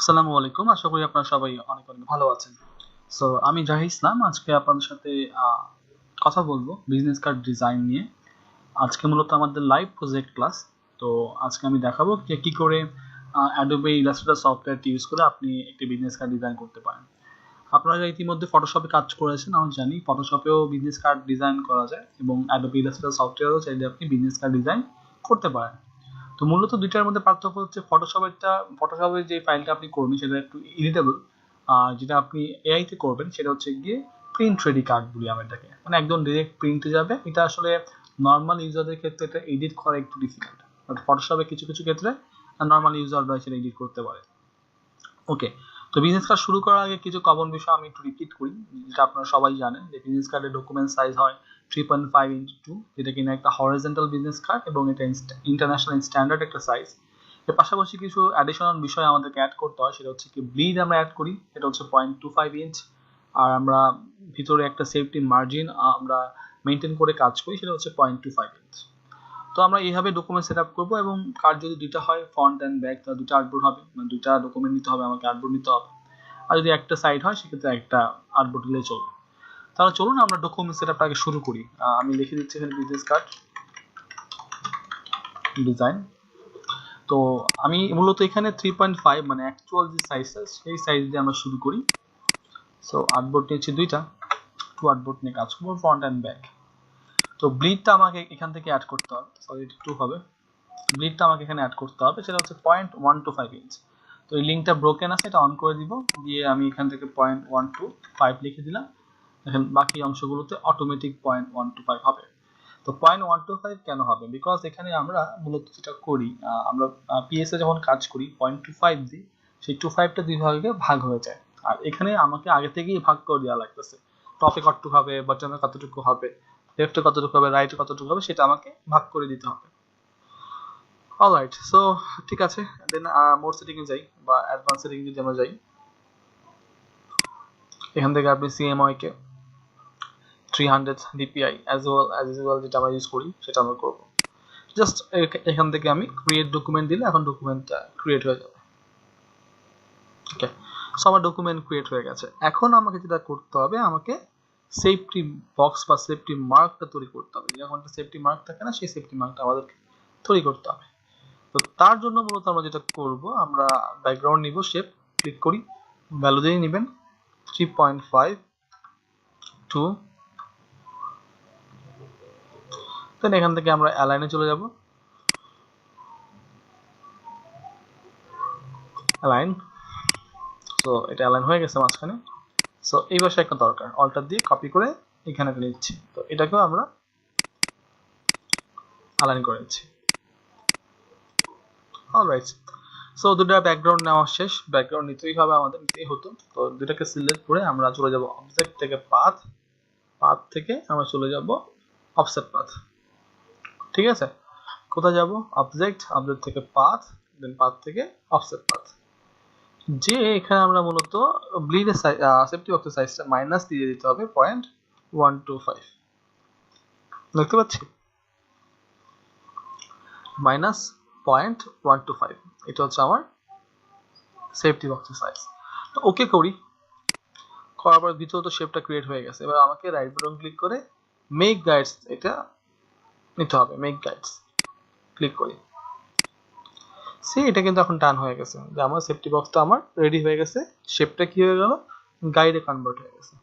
আসসালামু আলাইকুম। আশা করি আপনারা সবাই অনেক অনেক ভালো আছেন। সো আমি জাহির ইসলাম। আজকে আপনাদের সাথে কথা বলব বিজনেস কার্ড ডিজাইন নিয়ে। আজকে মূলত আমাদের লাইভ প্রজেক্ট ক্লাস তো, আজকে আমি দেখাবো যে কি করে অ্যাডোবে ইলাস্ট্রেটর সফটওয়্যারটি ইউজ করে আপনি একটি বিজনেস কার্ড ডিজাইন করতে পারেন। আপনারা ইতিমধ্যে ফটোশপে কাজ করেছেন, আমি জানি। ফটোশপেও বিজনেস কার্ড ডিজাইন করা যায় এবং অ্যাডোবে ইলাস্ট্রেটর সফটওয়্যারও চাইলে আপনি বিজনেস কার্ড ডিজাইন করতে পারেন। তো মূলত দুইটার মধ্যে পার্থক্য হচ্ছে ফটোশপেরটা ফটোশপের যে ফাইলটা আপনি করবেন সেটা একটু এডিটেবল আর যেটা আপনি এআই তে করবেন সেটা হচ্ছে গিয়ে প্রিন্ট রেডি কার্ড বলি আমরা এটাকে। মানে একদম ডিরেক্ট প্রিন্টে যাবে। এটা আসলে নর্মাল ইউজারদের ক্ষেত্রে এটা এডিট করা একটু ডিফিকাল্ট বাট ফটোশপে কিছু কিছু ক্ষেত্রে নর্মাল ইউজাররা সেটা এডিট করতে পারে। ওকে তো বিজনেস কার্ড শুরু করার আগে কিছু কমন বিষয় আমি একটু রিপিট করি, যেটা আপনারা সবাই জানেন যে বিজনেস কার্ডের ডকুমেন্ট সাইজ হয় থ্রি ফাইভ ইন্টু টু যেটা কিনা একটা হরিজেন্টাল বিজনেস কার্ড এবং এটা ইন্টারন্যাশনাল স্ট্যান্ডার্ড একটা সাইজ এর পাশাপাশি কিছু অ্যাডিশনাল বিষয় আমাদেরকে অ্যাড করতে হয়, সেটা হচ্ছে কি ব্লিড আমরা অ্যাড করি, এটা হচ্ছে পয়েন্ট টু ফাইভ ইঞ্চ আর আমরা ভিতরে একটা সেফটি মার্জিন আমরা মেনটেন করে কাজ করি, সেটা হচ্ছে পয়েন্ট টু ফাইভ ইঞ্চ তো আমরা এইভাবে ডকুমেন্ট সেট আপ করব এবং কার্ড যদি দুইটা হয় ফ্রন্ট অ্যান্ড ব্যাক তাহলে দুইটা আর্টবোর্ড হবে মানে দুইটা ডকুমেন্ট নিতে হবে, আমাকে আর্টবোর্ড নিতে হবে। আর যদি একটা সাইড হয়, সেক্ষেত্রে একটা আর্টবোর্ড নিলে চলবে। তাহলে চলুন আমরা ডকুমেন্ট সেট আপটা আগে শুরু করি। আমি লিখে দিচ্ছি এখানে বিজনেস কার্ড ডিজাইন তো আমি মূলত এখানে থ্রি পয়েন্ট ফাইভ মানে অ্যাকচুয়াল যে সাইজটা সেই সাইজ দিয়ে আমরা শুরু করি। সো আর্টবোর্ড নিয়েছি দুইটা। টু আর্টবোর্ড নিয়ে কাজ করব ফ্রন্ট অ্যান্ড ব্যাক তো ব্লিডটা আমাকে এখান থেকে অ্যাড করতে হবে। সরি টু হবে। ব্লিডটা আমাকে এখানে অ্যাড করতে হবে। সেটা হচ্ছে point one two five inch তো এই লিঙ্কটা ব্রোকেন আছে, এটা অন করে দিব। দিয়ে আমি এখান থেকে পয়েন্ট ওয়ান টু ফাইভ লিখে দিলাম। এখন বাকি অংশগুলোতে automatic point one two five হবে। তো পয়েন্ট ওয়ান টু ফাইভ কেন হবে? বিকজ এখানে আমরা মূলত যেটা করি আমরা পিএসএ যখন কাজ করি পয়েন্ট টু ফাইভ দিই সেই টু ফাইভটা দুই ভাগে ভাগ হয়ে যায়। আর এখানে আমাকে আগে থেকেই ভাগ করে দেওয়া লাগতেছে। টপে কতটুকু হবে বটমে কতটুকু হবে লেফটে কতটুকু হবে রাইটে কতটুকু হবে, সেটা আমাকে ভাগ করে দিতে হবে। অলরাইট সো ঠিক আছে দেন মোর সেটিং এ যাই, বা অ্যাডভান্স সেটিং যদি আমরা যাই। এখান থেকে আপনি CMYK three hundred DPI as well as usual যেটা আমরা ইউজ করি, সেটা আমরা করব। জাস্ট এখান থেকে আমি ক্রিয়েট ডকুমেন্ট দিলে এখন ডকুমেন্টটা ক্রিয়েট হয়ে যাবে। ওকে সো আমার ডকুমেন্ট ক্রিয়েট হয়ে গেছে। এখন আমাকে যেটা করতে হবে, আমাকে সেফটি বক্স বা সেফটি মার্কটা তৈরি করতে হবে। যখন একটা সেফটি মার্ক থাকে না, সেই সেফটি মার্কটা আমাদেরকে তৈরি করতে হবে। তো তার জন্য মূলত আমরা যেটা করব, আমরা ব্যাকগ্রাউন্ড নিব শেপ ক্লিক করি ভ্যালু দিয়ে নেবেন three point five two then এখান থেকে আমরা অ্যালাইনে চলে যাব। অ্যালাইন সো এটা অ্যালাইন হয়ে গেছে মাঝখানে। সো এই পাশে একটা দরকার। অল্টার দিয়ে কপি করে এখানে নিচ্ছি। তো এটাকেও আমরা অ্যালাইন করে নিচ্ছি। অলরাইট সো দুটা ব্যাকগ্রাউন্ড নেওয়া শেষ। ব্যাকগ্রাউন্ড নিতেই হবে আমাদের, নিতেই হতো। তো দুটাকে সিলেক্ট করে আমরা চলে যাব অবজেক্ট থেকে পাথ পাথ থেকে আমরা চলে যাব অফসেট পাথ ঠিক আছে? কোথায় যাব? অবজেক্ট অবজেক্ট থেকে পাথ দেন পাথ থেকে অফসেট পাথ যে এখানে আমরা মূলত ব্লিডের সেফটি বক্সের সাইজটা মাইনাস দিয়ে দিতে হবে পয়েন্ট ওয়ান টু ফাইভ দেখতে পাচ্ছি? Minus point one two five এটা হচ্ছে আমার সেফটি বক্সের সাইজ তো ওকে করি। করার পর ভিতরে তো শেপটা ক্রিয়েট হয়ে গেছে। এবার আমাকে রাইট বাটন ক্লিক করে মেক গাইডস এটা নিতে হবে মেক গাইডস ক্লিক করি। সে এটা কিন্তু এখন টান হয়ে গেছে। যে আমার সেফটি বক্সটা আমার রেডি হয়ে গেছে। শেপটা কি হয়ে গেল? গাইডে কনভার্ট হয়ে গেছে।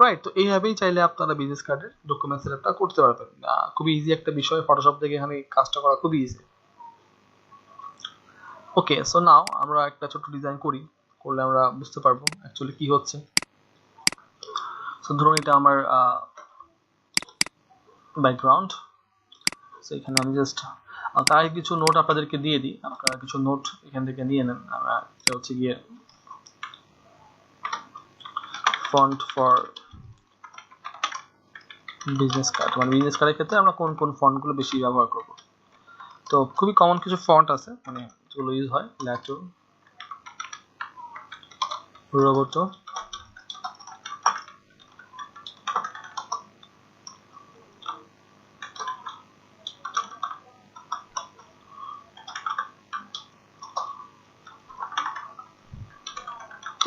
রাইট তো এইভাবেই চাইলে আপনারা বিজনেস কার্ডের ডকুমেন্ট সেটআপটা করতে পারবেন। খুবই ইজি একটা বিষয়। ফটোশপ থেকে এখানে কাজটা করা খুবই ইজি ওকে সো নাও আমরা একটা ছোট্ট ডিজাইন করি। করলে আমরা বুঝতে পারব অ্যাকচুয়ালি কি হচ্ছে। সো ধরুন এটা আমার ব্যাকগ্রাউন্ড এখানে আমি জাস্ট আগে কিছু নোট আপনাদেরকে দিয়ে দিই। আপনারা কিছু নোট এখান থেকে নিয়ে নেন। আমরা এটা হচ্ছে গিয়ে ফন্ট ফর বিজনেস কার্ড মানে বিজনেস কার্ডের ক্ষেত্রে আমরা কোন কোন ফন্টগুলো বেশি ব্যবহার করব। তো খুবই কমন কিছু ফন্ট আছে মানে যেগুলো ইউজ হয়। ল্যাটো রোবোটো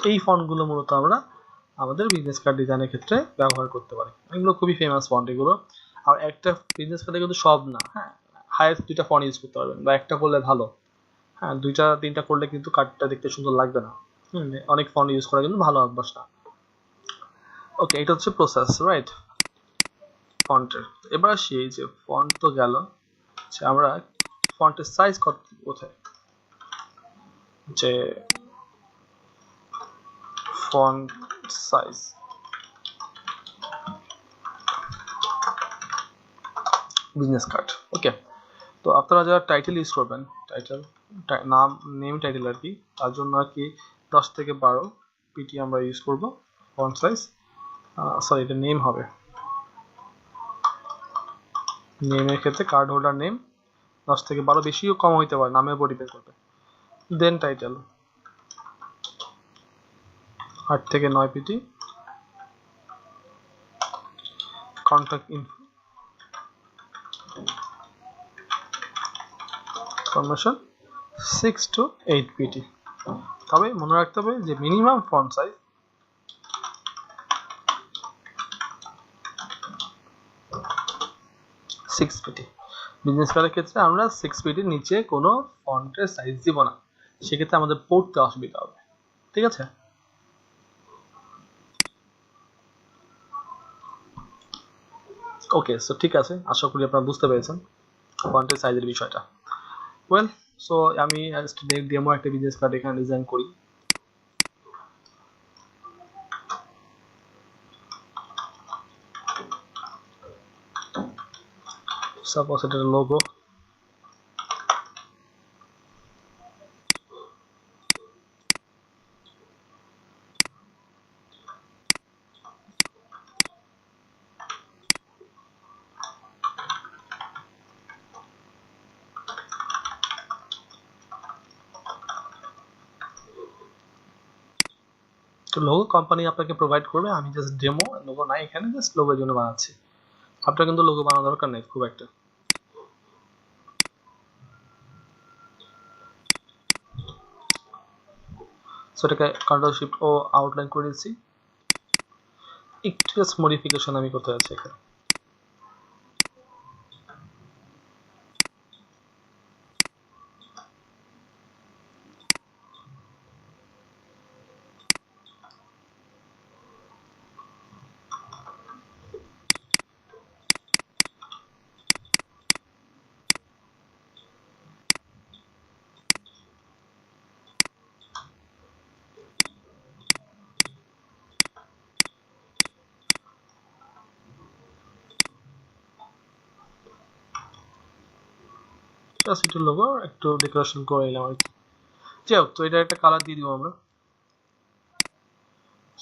এই ফন্টগুলো মূলত আমরা আমাদের বিজনেস কার্ড ডিজাইনের ক্ষেত্রে ব্যবহার করতে পারি। এগুলো খুবই ফেমাস ফন্ট এগুলো। আর একটা বিজনেস কার্ডে কিন্তু সব না হ্যাঁ? হাইয়েস্ট দুইটা ফন্ট ইউজ করতে পারবেন বা একটা করলে ভালো। হ্যাঁ দুইটা, তিনটা করলে কিন্তু কার্ডটা দেখতে সুন্দর লাগবে না। অনেক ফন্ট ইউজ করা কিন্তু ভালো অভ্যাস না ওকে এটা হচ্ছে প্রসেস রাইট ফন্টের। এবার আসি, এই যে ফন্ট তো গেল। যে আমরা ফন্টের সাইজ কত, কোথায়? যে font size. Business card. Okay, তো আপনারা যারা টাইটেল ইউজ করবেন, টাইটেল নাম, নেম, টাইটেল আর কি, তার জন্য আর কি দশ থেকে বারো পিটি আমরা ইউজ করব, ফন্ট সাইজ। সরি এটা নেম হবে। নেমের ক্ষেত্রে কার্ড হোল্ডার নেম দশ থেকে বারো বেশিও কম হইতে পারে, নামের উপর ডিপেন্ড করবে। Then title. আট থেকে নয় PT. Contact info information six two eight PT. তবে মনে রাখতে হবে যে minimum font size six PT. Business কার্ডের ক্ষেত্রে আমরা সিক্স পিটির নিচে কোনো ফন্টের সাইজ দিব না। সেক্ষেত্রে আমাদের পড়তে অসুবিধা হবে। ঠিক আছে? ওকে সো ঠিক আছে, আশা করি আপনারা বুঝতে পেরেছেন ফন্টের সাইজের বিষয়টা। ওয়েল সো আমি ডেমো একটা বিজনেস কার্ড এখানে ডিজাইন করি। সাপোজ এটা লোগো তো লোগো কোম্পানি আপনাকে প্রোভাইড করবে, আমি জাস্ট ডেমো লোগো নাই এখানে জাস্ট লোগোর জন্য বানাচ্ছি। আপনার কিন্তু লোগো বানানোর দরকার নেই, খুব একটা। সো এটাকে কন্ট্রোল শিফট ও আউটলাইন করে দিচ্ছি। একটু জাস্ট মডিফিকেশন আমি করতে যাচ্ছি এখানে। জাস্ট একটু লোগো একটু ডেকোরেশন করে নিলাম আর কি। যাই হোক, তো এটা একটা কালার দিয়ে দিব আমরা।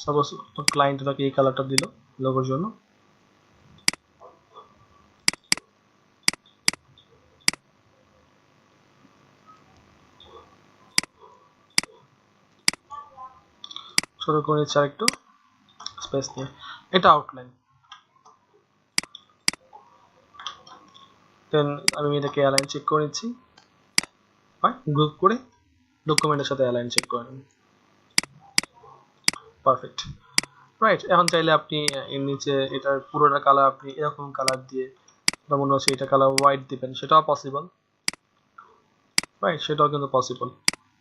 সাপোজ ক্লায়েন্ট তাকে এই কালারটা দিল লোগোর জন্য। ছোট করে নিচ্ছে একটু স্পেস নিয়ে। এটা আউটলাইন দেন আমি এটাকে অ্যালাইন চেক করে নিচ্ছি। গ্রুপ করে ডকুমেন্টের সাথে অ্যালাইন চেক করে নিন পারফেক্ট রাইট এখন চাইলে আপনি এর নিচে এটার পুরোটা কালার আপনি এরকম কালার দিয়ে বা মনে হচ্ছে এটা কালার হোয়াইট দিবেন, সেটাও পসিবল রাইট সেটাও কিন্তু পসিবল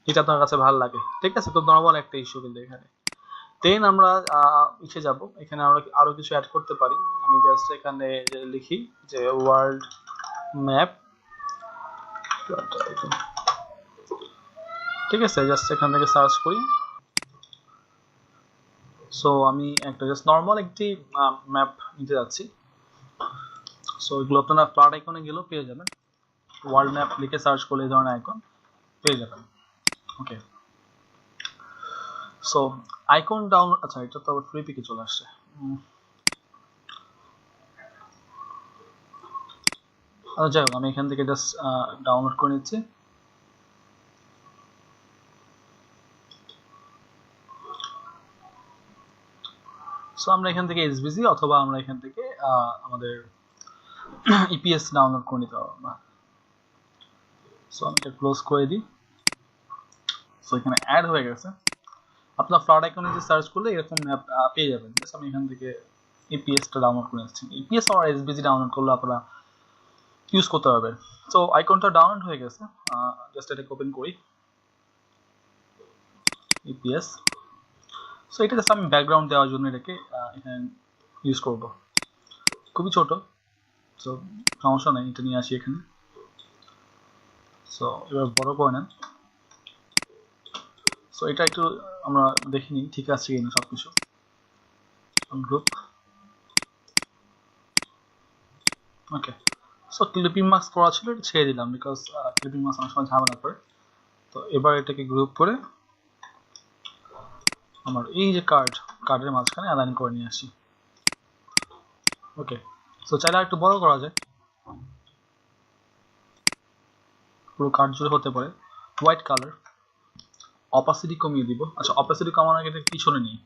যেটা আপনার কাছে ভালো লাগে। ঠিক আছে খুব নর্মাল একটা ইস্যু কিন্তু এখানে। দেন আমরা ইসে যাব। এখানে আমরা আরও কিছু অ্যাড করতে পারি। আমি জাস্ট এখানে লিখি যে ওয়ার্ল্ড ম্যাপ ঠিক আছে জাস্ট এখান থেকে সার্চ করি। সো আমি একটা জাস্ট নর্মাল একটি ম্যাপ নিতে যাচ্ছি। সো এগুলো আপনারা প্লাট আইকনে গেলেও পেয়ে যাবেন। ওয়ার্ল্ড ম্যাপ লিখে সার্চ করলে এই ধরনের আইকন পেয়ে যাবেন। ওকে সো আইকন ডাউন আচ্ছা এটা তো আবার ফ্রি পিকে চলে আসছে। যাই আমি এখান থেকে জাস্ট ডাউনলোড করে নিচ্ছি। সো আমরা এখান থেকে এসবিসি অথবা আমরা এখান থেকে আমাদের ইপিএস ডাউনলোড করে নিতে পারব আমরা। সো আমি এটা ক্লোজ করে দিই। সো এখানে অ্যাড হয়ে গেছে। আপনার ফ্লাড আইকনে যে সার্চ করলে এরকম পেয়ে যাবেন। জাস্ট আমি এখান থেকে ইপিএসটা ডাউনলোড করে নিচ্ছি। ইপিএস আর এসবিজি ডাউনলোড করলে আপনারা ইউজ করতে পারবেন সো আইকনটা ডাউনলোড হয়ে গেছে। জাস্ট এটাকে ওপেন করি। ইপিএস সো এটা জাস্ট আমি ব্যাকগ্রাউন্ড দেওয়ার জন্য এটাকে এখানে ইউজ করব। খুবই ছোট। সো সমস্যা নেই, এটা নিয়ে আসি এখানে। সো এবার বড় করে নেন। সো এটা একটু আমরা দেখে নিই, ঠিক আছে কিনা সব কিছু group okay so clipping marks করা ছিল, এটা ছেড়ে দিলাম বিকজ ক্লিপিং মার্কস অনেক সময় ঝামেলা করে। তো এবার এটাকে গ্রুপ করে আমার এই যে কার্ড কার্ডের মাঝখানে অ্যালাইন করে নিয়ে আসি। ওকে সো চাইলে একটু বড় করা যায়। পুরো কার্ড জুড়ে হতে পারে। হোয়াইট কালার অপাসিটি কমিয়ে দিব। আচ্ছা অপাসিটি কমানোর আগে পিছনে নিই।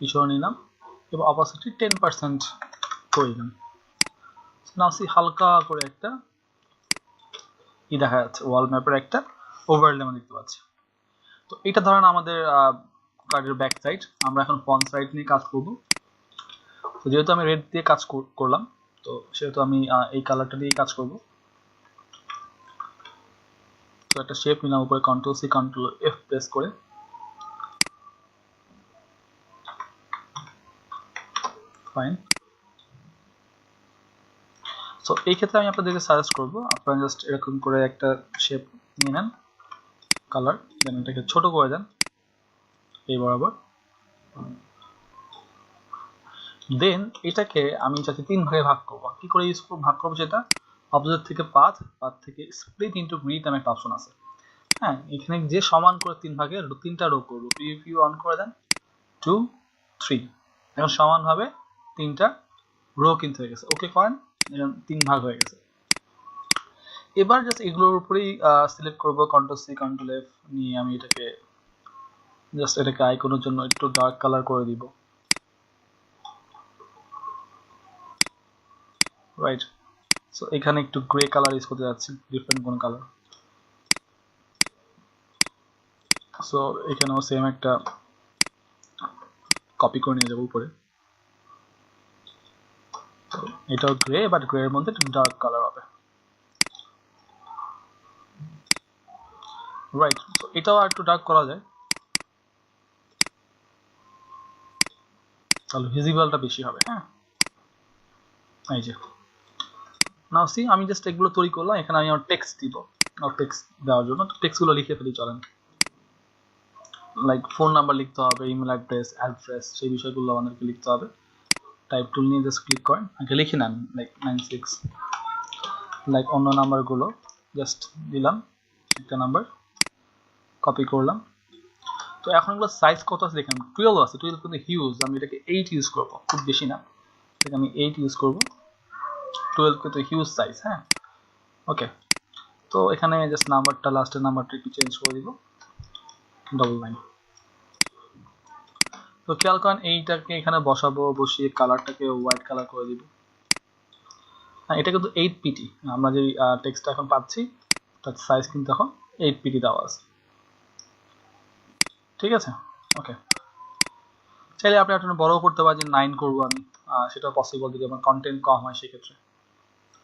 পিছনে নিলাম এবং অপাসিটি টেন পার্সেন্ট করে দিলাম। নাসি হালকা করে একটা ই দেখা যাচ্ছে ওয়াল ম্যাপের একটা ওভারলে আমরা দেখতে পাচ্ছি। তো এটা ধরেন আমাদের কার্ডের ব্যাক সাইড আমরা এখন ফ্রন্ট সাইড নিয়ে কাজ করব। তো যেহেতু আমি রেড দিয়ে কাজ করলাম, তো সেহেতু আমি এই কালারটা দিয়ে কাজ করব। তো একটা শেপ নিলাম উপরে control C control F press করে। ফাইন সো এই ক্ষেত্রে আমি আপনাদেরকে সাজেস্ট করব, আপনারা জাস্ট এরকম করে একটা শেপ নিয়ে নেন কালার দেন এটাকে ছোট করে দেন, এই বরাবর। দেন এটাকে আমি যাতে তিন ভাগে ভাগ করব। কি করে ইউজ ভাগ করব যেটা অবজেক্ট থেকে পাথ পাথ থেকে স্প্লিট ইন্টু গ্রিড নামে একটা অপশন আছে। হ্যাঁ এখানে যে সমান করে তিন ভাগে, তিনটা রো করব। পিভিউ অন করে দেন টু থ্রি এখন সমানভাবে তিনটা রো কিনতে হয়ে গেছে। ওকে করেন। তিন ভাগ হয়ে গেছে। এবার জাস্ট এগুলোর উপরেই সিলেক্ট করব কন্ট্রোল সি কন্ট্রোল এফ নিয়ে আমি এটাকে জাস্ট এটাকে আইকনের জন্য একটু ডার্ক কালার করে দিব। রাইট সো এখানে একটু গ্রে কালার ইউজ করতে যাচ্ছি ডিফারেন্ট কোন কালার সো এখানেও সেম একটা কপি করে নিয়ে যাব উপরে। এটাও গ্রে বাট গ্রে এর মধ্যে ডার্ক কালার হবে রাইট এটাও আর একটু ডার্ক করা যায়। তাহলে ভিজিবলটা বেশি হবে হ্যাঁ? এই যে। নাও সি আমি জাস্ট এগুলো তৈরি করলাম, এখানে আমি আমার টেক্সট দিব। আর টেক্সট দেওয়ার জন্য টেক্সটগুলো লিখে ফেলি, চলেন। লাইক ফোন নাম্বার লিখতে হবে ইমেল অ্যাড্রেস অ্যাড্রেস সেই বিষয়গুলো আমাদেরকে লিখতে হবে। টাইপ টুল নিয়ে জাস্ট ক্লিক করেন, আগে লিখে নেন লাইক নাইন সিক্স লাইক অন্য নাম্বারগুলো জাস্ট দিলাম, একটা নাম্বার কপি করলাম। তো এখন এগুলো সাইজ কত আছে দেখেন টুয়েলভ আছে টুয়েলভ কিন্তু হিউজ আমি এটাকে এইট ইউজ করব, খুব বেশি না। এটাকে আমি এইট ইউজ করব। টুয়েলভ কিন্তু হিউজ সাইজ হ্যাঁ? ওকে তো এখানে জাস্ট নাম্বারটা লাস্টের নাম্বারটা একটু চেঞ্জ করে দিব। ডবল নাইন তো খেয়াল করেন এইটাকে এখানে বসাবো, বসিয়ে কালারটাকে হোয়াইট কালার করে দিব। হ্যাঁ এটা কিন্তু এইট পিটি আমরা যে টেক্সটটা এখন পাচ্ছি, তার সাইজ কিন্তু এখন এইট পিটি দেওয়া আছে। ঠিক আছে? ওকে চাইলে আপনি আপনার বড় করতে পারেন নাইন করব আমি। সেটা পসিবল যদি আমার কন্টেন্ট কম হয় সেক্ষেত্রে।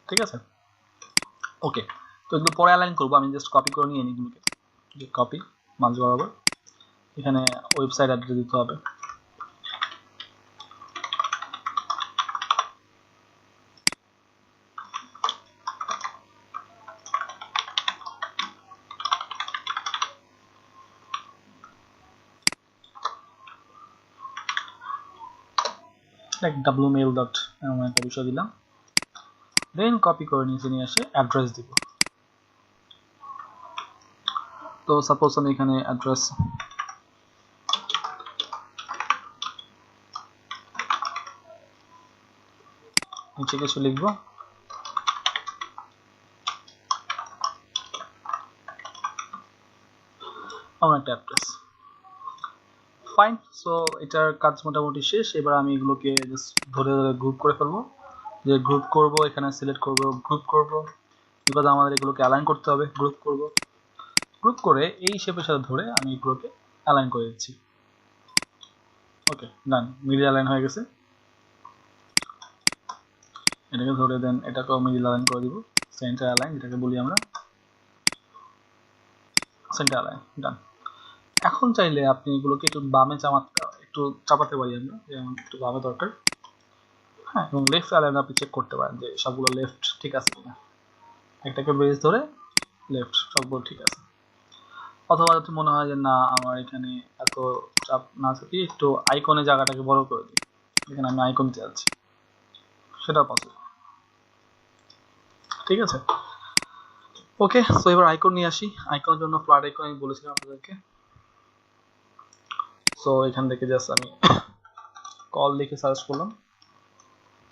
ঠিক আছে? ওকে তো এগুলো পরে অ্যালাইন করব, আমি জাস্ট কপি করে নিয়ে এগুলোকে। কপি মাঝ বরাবর। এখানে ওয়েবসাইট অ্যাড্রেস দিতে হবে। লাইক ডাব্লু ডট এমন একটা বিষয় দিলাম। দেন কপি করে নিচে নিয়ে এসে অ্যাড্রেস দিব। তো সাপোজ আমি এখানে অ্যাড্রেস নিচে কিছু লিখব। আমার একটা অ্যাড্রেস ফাইন সো এটার কাজ মোটামুটি শেষ। এবার আমি এগুলোকে জাস্ট ধরে ধরে গ্রুপ করে ফেলব। যে গ্রুপ করব, এখানে সিলেক্ট করব গ্রুপ করব। বিকজ আমাদের এগুলোকে অ্যালাইন করতে হবে গ্রুপ করব। গ্রুপ করে এই শেপের সাথে ধরে আমি এগুলোকে অ্যালাইন করে দিচ্ছি। ওকে ডান মিডিল লাইন হয়ে গেছে। এটাকে ধরে দেন, এটাকেও মিডিল লাইন করে দিব। সেন্টার লাইন এটাকে বলি আমরা। সেন্টার লাইন ডান এখন চাইলে আপনি এগুলোকে একটু বামে চামাতে একটু চাপাতে পারি আমরা যেমন একটু বামে দরকার। হ্যাঁ এবং লেফট লাইন আপনি চেক করতে পারেন যে সবগুলো লেফট ঠিক আছে কিনা। একটাকে বেস ধরে লেফট সবগুলো ঠিক আছে। অথবা যদি মনে হয় যে না, আমার এখানে এত চাপ না থাকি একটু আইকনের জায়গাটাকে বড় করে দিই। এখানে আমি আইকন চাচ্ছি সেটা পসিবল ঠিক আছে? ওকে সো এবার আইকন নিয়ে আসি। আইকনের জন্য ফ্ল্যাট আইকন আমি বলেছিলাম আপনাদেরকে। সো এখান থেকে জাস্ট আমি কল লিখে সার্চ করলাম।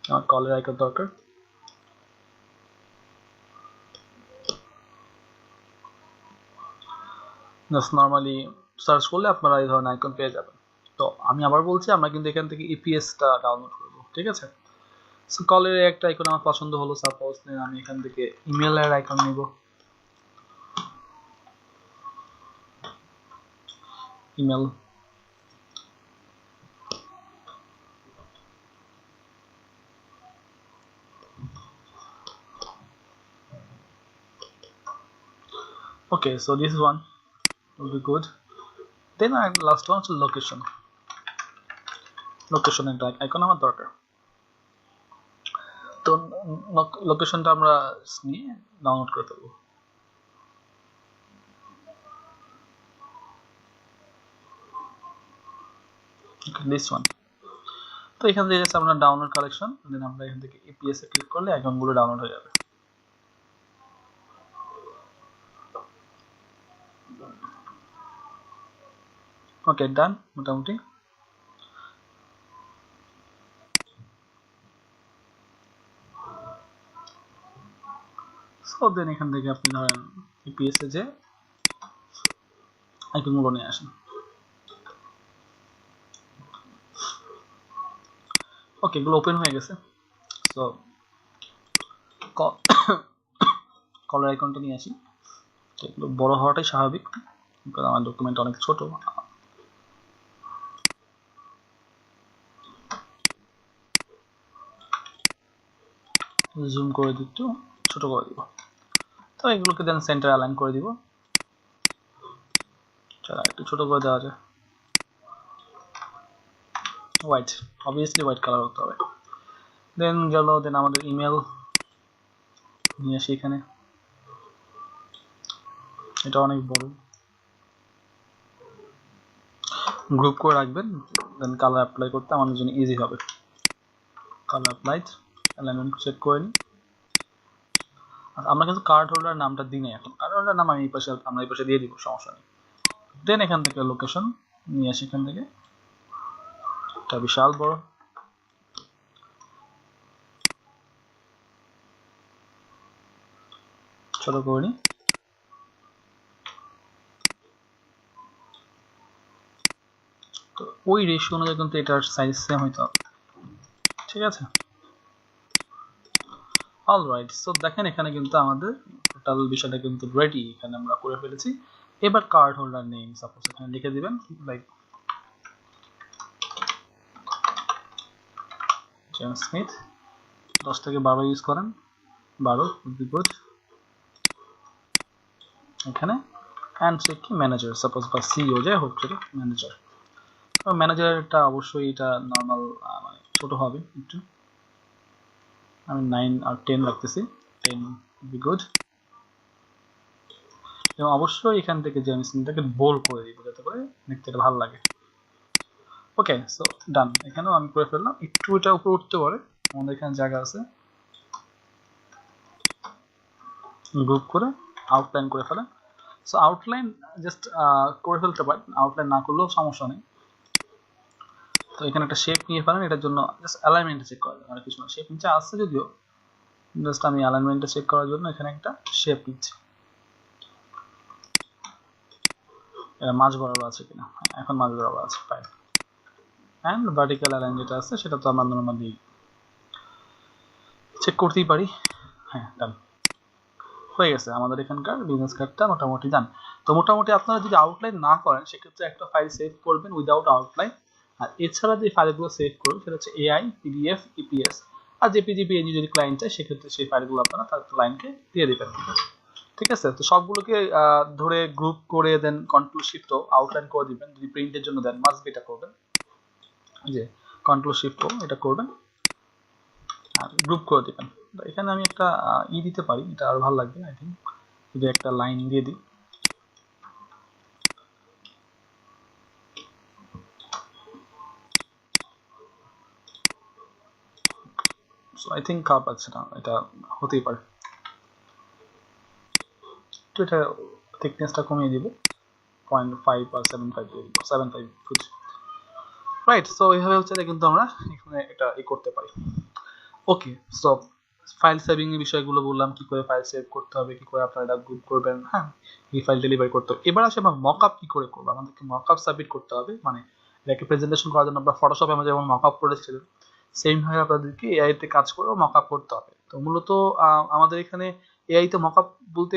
আমার কলের আইকন দরকার। জাস্ট নর্মালি সার্চ করলে আপনারা এই ধরনের আইকন পেয়ে যাবেন। তো, আমি আবার বলছি, আমরা কিন্তু এখান থেকে ইপিএসটা ডাউনলোড করব, ঠিক আছে? সো কলের একটা আইকন আমার পছন্দ হলো সাপোজ আমি এখান থেকে ইমেলের আইকন নিব। Email okay, so this one will be good. Then I, last one হচ্ছে location. Location একটা আইকন আমার দরকার। তো লোকেশনটা আমরা নিয়ে ডাউনলোড করে দেবো দিস ওয়ান তো এখান থেকে আমরা ডাউনলোড কালেকশন দেন আমরা এখান থেকে ইপিএস এ ক্লিক করলে আইকনগুলো ডাউনলোড হয়ে যাবে। ওকে ডান মোটামুটি। সো দেন এখান থেকে আপনি ধরেন ইপিএস এ যে আইকনগুলো নিয়ে আসেন। ওকে এগুলো ওপেন হয়ে গেছে। সো কলার আইকনটা নিয়ে আসি। এগুলো বড় হওয়াটাই স্বাভাবিক। কারণ আমার ডকুমেন্ট অনেক ছোট। জুম করে দিই একটু, ছোট করে দিব। তো এগুলোকে দেন সেন্টার অ্যালাইন করে দিব। চলো একটু ছোট করে দেওয়া যায় হোয়াইট অবভিয়াসলি হোয়াইট কালার হতে হবে। দেন গেল দেন আমাদের ইমেল নিয়ে আসি এখানে। এটা অনেক বড়। গ্রুপ করে রাখবেন দেন কালার অ্যাপ্লাই করতে আমাদের জন্য ইজি হবে। কালার অ্যাপ্লাইড অ্যালাইনমেন্ট চেক করে নিই। আমরা কিন্তু কার্ড হোল্ডার নামটা দিই না এখন। কার্ড হোল্ডার নাম আমি এই পাশে, আমরা এই পাশে দিয়ে দিব, সমস্যা নেই। দেন এখান থেকে লোকেশন নিয়ে আসি এখান থেকে। এটা বিশাল বড়। ছোট করে নিই। ওই রেশিও অনুযায়ী কিন্তু এটার সাইজ সেম হইতে হবে। ঠিক আছে? অলরাইট সো দেখেন এখানে কিন্তু আমাদের টোটাল বিষয়টা কিন্তু রেডি এখানে আমরা করে ফেলেছি। এবার কার্ড হোল্ডার নেম সাপোজ এখানে লিখে দিবেন লাইক জেমস স্মিথ দশ থেকে বারো ইউজ করেন, বারো গুড এখানে অ্যান্ড সে কি ম্যানেজার সাপোজ বা সিও যাই হোক সেটা ম্যানেজার ম্যানেজারটা অবশ্যই এটা নর্মাল মানে ছোট হবে একটু। আমি নাইন আর টেন রাখতেছি টেন বি গুড এবং অবশ্যই এখান থেকে যে আমি স্ক্রিনটাকে বোল করে দিব, যাতে করে দেখতে ভালো লাগে। ওকে সো ডান এখানেও আমি করে ফেললাম। একটু এটা উপরে উঠতে পারে। আমাদের এখানে জায়গা আছে। গ্রুপ করে আউটলাইন করে ফেলেন সো আউটলাইন জাস্ট করে ফেলতে পারেন। আউটলাইন না করলেও সমস্যা নেই। তো এখানে একটা শেপ নিয়ে ফেলেন, এটার জন্য জাস্ট অ্যালাইনমেন্টটা চেক করা যায় আর কিছু না। শেপ নিচে আসছে যদিও জাস্ট আমি অ্যালাইনমেন্টটা চেক করার জন্য এখানে একটা শেপ নিচ্ছি। এটা মাঝ বরাবর আছে কিনা? এখন মাঝ বরাবর আছে ফাইন অ্যান্ড ভার্টিক্যাল অ্যালাইন যেটা আছে, সেটা তো আমরা নর্মালি চেক করতেই পারি। হ্যাঁ ডান হয়ে গেছে, আমাদের এখানকার বিজনেস কার্ডটা মোটামুটি ডান তো মোটামুটি আপনারা যদি আউটলাইন না করেন, সেক্ষেত্রে একটা ফাইল সেভ করবেন উইদাউট আউটলাইন আর এছাড়া যে ফাইলগুলো সেভ করবেন সেটা হচ্ছে এআই পিডিএফ ইপিএস আর জেপিজি পিএনজি যদি ক্লায়েন্ট চায়, সেক্ষেত্রে সেই ফাইলগুলো আপনারা তার ক্লায়েন্টকে দিয়ে দেবেন। ঠিক আছে? তো সবগুলোকে ধরে গ্রুপ করে দেন কন্ট্রোল শিফট আউটলাইন করে দিবেন। যদি প্রিন্টের জন্য দেন মাস্ট এটা করবেন। যে কন্ট্রোল শিফট এটা করবেন। আর গ্রুপ করে দিবেন। এখানে আমি একটা ই দিতে পারি। এটা আরও ভালো লাগবে আই থিঙ্ক যদি একটা লাইন দিয়ে দিই। সো আই থিঙ্ক কাপ না এটা হতেই পারে তো এটা থিকনেসটা কমিয়ে দিব পয়েন্ট ফাইভ আর seven five seven five foot right so এইভাবে হচ্ছে কিন্তু আমরা এখানে এটা ই করতে পারি ওকে সো ফাইল সেভিং এর বিষয়গুলো বললাম কি করে ফাইল সেভ করতে হবে কি করে আপনারা এটা গ্রুপ করবেন হ্যাঁ এই ফাইল করতে হবে এবার আসে আমরা মকআপ কি করে করব আমাদেরকে মকআপ সাবমিট করতে হবে মানে এটাকে প্রেজেন্টেশন করার জন্য আমরা ফটোশপে আমরা যেমন করেছিলাম সেম ভাবে আপনাদেরকে এআই তে কাজ করেও মকআপ করতে হবে। তো মূলত আমাদের এখানে এআই তে মকআপ বলতে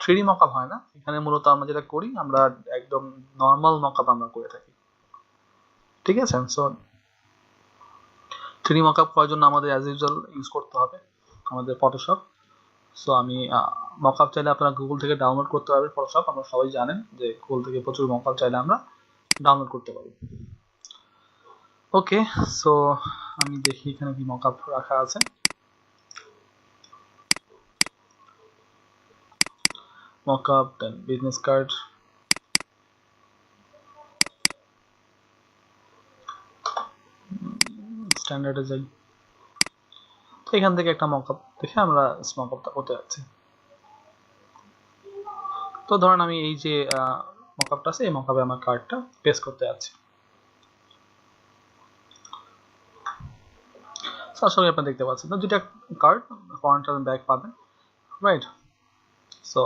থ্রিডি মকআপ হয় না। এখানে মূলত আমরা যেটা করি, আমরা একদম নর্মাল মকআপ আমরা করে থাকি। ঠিক আছে? সো থ্রিডি মকআপ করার জন্য আমাদের অ্যাজ ইউজুয়াল ইউজ করতে হবে, আমাদের ফটোশপ সো আমি মকআপ চাইলে আপনারা গুগল থেকে ডাউনলোড করতে পারবেন ফটোশপ আমরা সবাই জানেন যে গুগল থেকে প্রচুর মকআপ চাইলে আমরা ডাউনলোড করতে পারি। ওকে সো আমি দেখি এখানে কি মকআপ রাখা আছে। Mockup, then business card স্ট্যান্ডার্ডে যাই তো এখান থেকে একটা মকআপ দেখে আমরা মকআপটা করতে যাচ্ছি। তো ধরেন আমি এই যে মকআপটা আছে, এই মকআপে আমার কার্ডটা পেস্ট করতে যাচ্ছি। আসলে আপনি দেখতে পাচ্ছেন। তো দুটা কার্ড ফ্রন্ট আর ব্যাক পাবেন। রাইট সো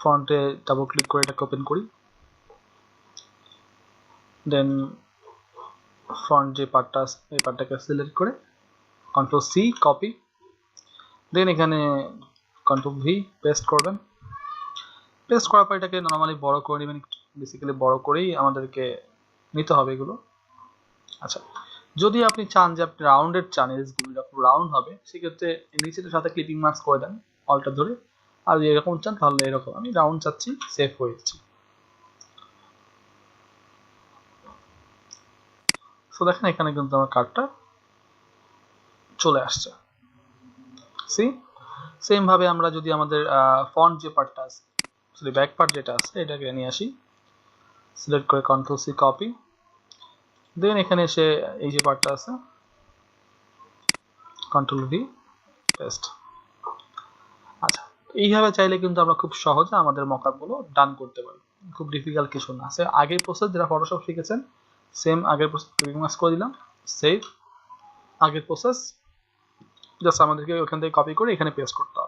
ফ্রন্টে ডাবল ক্লিক করে এটাকে ওপেন করি। দেন ফ্রন্ট যে পার্টটা এই পার্টটাকে সিলেক্ট করে কন্ট্রোল সি কপি দেন এখানে কন্ট্রোল ভি পেস্ট করবেন। পেস্ট করার পর এটাকে নর্মালি বড় করে নেবেন বেসিক্যালি বড় করেই আমাদেরকে নিতে হবে এগুলো। আচ্ছা যদি আপনি চান যে আপনি রাউন্ডেড চান এজগুলো যখন রাউন্ড হবে, সেক্ষেত্রে নিচের সাথে ক্লিপিং মার্কস করে দেন অলটা ধরে। আর এরকম চান, তাহলে এরকম, আমি রাউন্ড চাচ্ছি সেভ হয়ে যাচ্ছি। সো দেখেন, এখানে কিন্তু আমার কার্ডটা চলে আসছে। সি সেম ভাবে আমরা যদি আমাদের ফন্ট যে পার্টটা আছে সরি ব্যাক পার্ট যেটা আছে, এটাকে নিয়ে আসি। সিলেক্ট করে কন্ট্রোল সি কপি দেন এখানে এসে এই যে পার্টটা আছে কন্ট্রোল ভি পেস্ট আচ্ছা এইভাবে চাইলে কিন্তু আমরা খুব সহজে আমাদের মকআপগুলো ডান করতে পারি। খুব ডিফিকাল্ট কিছু না। সে আগের প্রসেস যেটা ফটোশপ শিখেছেন সেম আগের প্রসেস মাস করে দিলাম সেভ আগের প্রসেস জাস্ট আমাদেরকে ওখান থেকে কপি করে এখানে পেস্ট করতে হবে।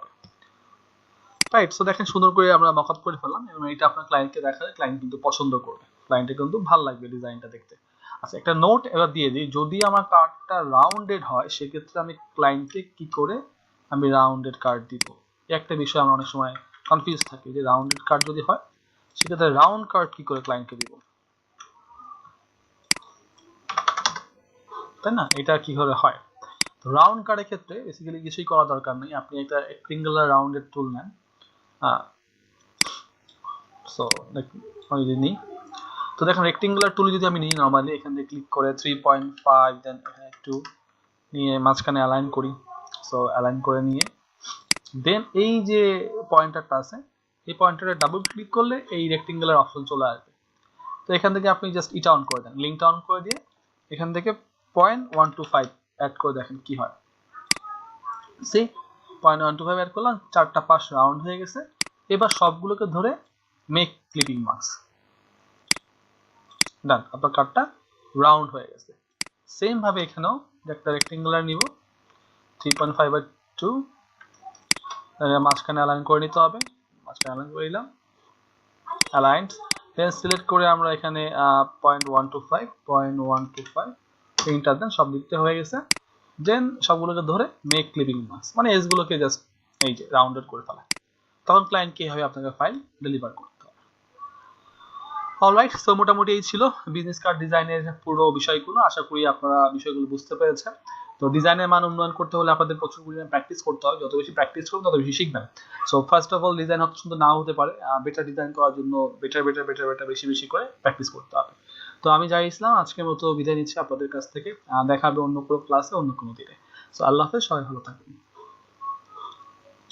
রাইট সো দেখেন সুন্দর করে আমরা মকআপ করে ফেললাম এবং এটা আপনার ক্লায়েন্টকে দেখালে ক্লায়েন্ট কিন্তু পছন্দ করবে। ক্লায়েন্টের কিন্তু ভালো লাগবে ডিজাইনটা দেখতে। আচ্ছা একটা নোট এবার দিয়ে দিই। যদি আমার কার্ডটা রাউন্ডেড হয়, সেক্ষেত্রে আমি ক্লায়েন্টকে কি করে আমি রাউন্ডেড কার্ড দিব? একটা বিষয় আমরা অনেক সময় কনফিউজ থাকি যে রাউন্ডেড কার্ড যদি হয়, সেক্ষেত্রে রাউন্ড কার্ড কি করে ক্লায়েন্টকে দিব? তাই না? এটা কি করে হয়? তো রাউন্ড কার্ডের ক্ষেত্রে বেসিক্যালি কিছুই করা দরকার নেই। আপনি একটা রেক্টেঙ্গুলার রাউন্ডেড টুল নেন। নিই, তো দেখেন রেক্টেঙ্গুলার টুল যদি আমি নিই নর্মালি এখান থেকে ক্লিক করে থ্রি পয়েন্ট ফাইভ দেন এখানে একটু নিয়ে মাঝখানে অ্যালাইন করি। সো অ্যালাইন করে নিয়ে দেন এই যে পয়েন্টারটা আছে, এই পয়েন্টারে ডাবল ক্লিক করলে এই রেক্টেঙ্গুলার অপশন চলে আসবে। তো এখান থেকে আপনি জাস্ট ইটা অন করে দেন লিঙ্কটা অন করে দিয়ে এখান থেকে point one two five add করে দেখেন কি হয়। See point one two five add করলাম, চারটা পাশ রাউন্ড হয়ে গেছে। এবার সবগুলোকে ধরে মেক ক্লিপিং মার্কস ডান আপনার কার্ডটা রাউন্ড হয়ে গেছে। সেম ভাবে এখানেও একটা রেক্টেঙ্গুলার নিব। থ্রি পয়েন্ট ফাইভ আর টু মাঝখানে অ্যালাইন করে নিতে হবে। মাঝখানে অ্যালাইন করে নিলাম। অ্যালাইন্ড দেন সিলেক্ট করে আমরা এখানে point one two five point one two five enter দেন, সব দিকতে হয়ে গেছে। দেন সবগুলোকে ধরে মেক ক্লিপিং মার্কস মানে এজগুলোকে জাস্ট এই যে রাউন্ডেড করে ফেলা। তখন ক্লায়েন্ট কীভাবে আপনাকে ফাইল ডেলিভার করতে হবে। অলরাইট সো মোটামুটি এই ছিল বিজনেস কার্ড ডিজাইনের পুরো বিষয়গুলো। আশা করি আপনারা বিষয়গুলো বুঝতে পেরেছেন। তো ডিজাইনের মান উন্নয়ন করতে হলে আপনাদের প্রচুর পরিমাণে প্র্যাকটিস করতে হবে যত বেশি প্র্যাকটিস করবেন, তত বেশি শিখবেন। So first of all design হয়তো সুন্দর নাও হতে পারে। বেটার ডিজাইন করার জন্য বেটার বেটার বেটার বেটার বেশি বেশি করে প্র্যাকটিস করতে হবে। তো আমি যাই ইসলাম, আজকের মতো বিদায় নিচ্ছি আপনাদের কাছ থেকে। দেখা হবে অন্য কোনো ক্লাসে অন্য কোনো দিনে। সো আল্লাহ হাফেজ, সবাই ভালো থাকবেন।